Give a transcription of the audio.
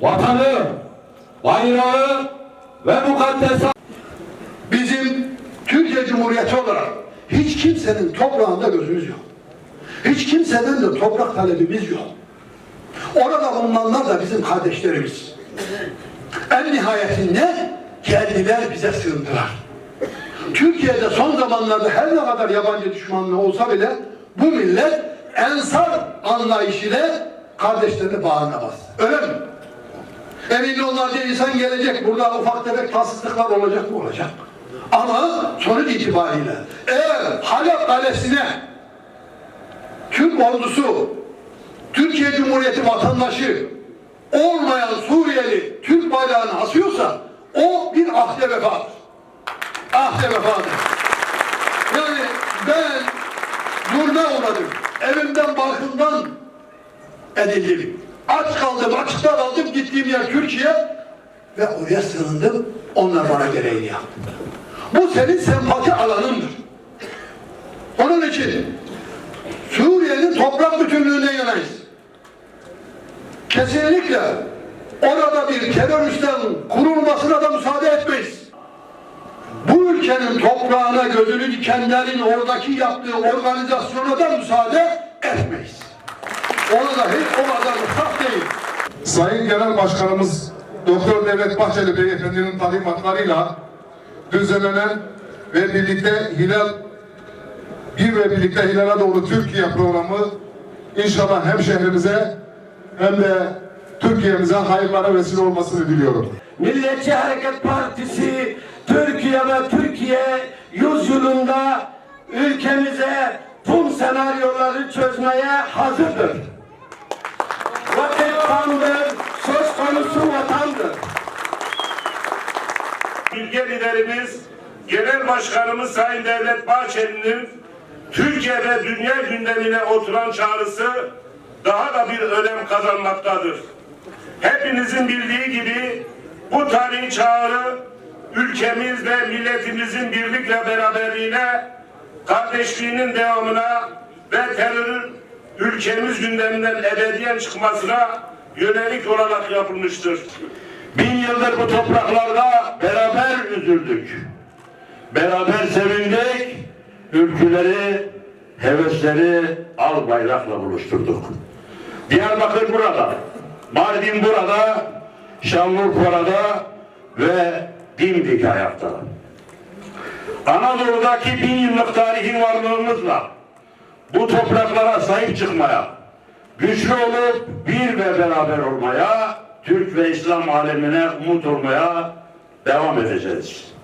vatanı, bayrağı ve mukaddes Bizim Türkiye Cumhuriyeti olarak hiç kimsenin toprağında gözümüz yok. Hiç kimseden de toprak talebimiz yok. Orada bulunanlar da bizim kardeşlerimiz. En nihayetinde geldiler bize sığındılar. Türkiye'de son zamanlarda her ne kadar yabancı düşmanlığı olsa bile bu millet ensar anlayışıyla kardeşlerini bağrına bastı. Öyle mi? Emin onlarca insan gelecek. Burada ufak tefek tatsızlıklar olacak mı? Olacak. Ama sonuç itibariyle eğer Halep Kalesi'ne Türk ordusu, Türkiye Cumhuriyeti vatandaşı olmayan Suriyeli Türk bayrağını asıyorsa o bir ahde vefadır. Ahde vefadır. Yani ben zulme uğradım. Evimden barkımdan edildim. Aç kaldım, açıkta kaldım. Gittiğim yer Türkiye ve oraya sığındım. Onlar bana gereğini yaptı. Bu senin sempati alanındır. Onun için Suriye'nin toprak bütünlüğüne yanayız. Kesinlikle orada bir teröristten kurulmasına da müsaade etmeyiz. Bu ülkenin toprağına gözünü dikenlerin oradaki yaptığı organizasyona da müsaade etmeyiz. Onu da hiç o kadar ufak değil. Sayın Genel Başkanımız Doktor Devlet Bahçeli Beyefendi'nin talimatlarıyla düzenlenen ve birlikte Hilal bir ve birlikte Hilal'a doğru Türkiye programı inşallah hem şehrimize hem de Türkiye'mize hayırlara vesile olmasını diliyorum. Milliyetçi Hareket Partisi Türkiye ve Türkiye yüzyılında ülkemize tüm senaryoları çözmeye hazırdır. Tamdır, söz konusu vatandır. Ülke liderimiz, Genel Başkanımız Sayın Devlet Bahçeli'nin Türkiye ve dünya gündemine oturan çağrısı daha da bir önem kazanmaktadır. Hepinizin bildiği gibi bu tarihi çağrı ülkemiz ve milletimizin birlikle beraberliğine, kardeşliğinin devamına ve terörün ülkemiz gündeminden ebediyen çıkmasına yönelik olarak yapılmıştır. Bin yıldır bu topraklarda beraber üzüldük. Beraber sevindik. Ülküleri, hevesleri al bayrakla buluşturduk. Diyarbakır burada, Mardin burada, Şanlıurfa burada ve dimdik ayakta. Anadolu'daki bin yıllık tarihin varlığımızla bu topraklara sahip çıkmaya, güçlü olup bir ve beraber olmaya, Türk ve İslam alemine umut olmaya devam edeceğiz.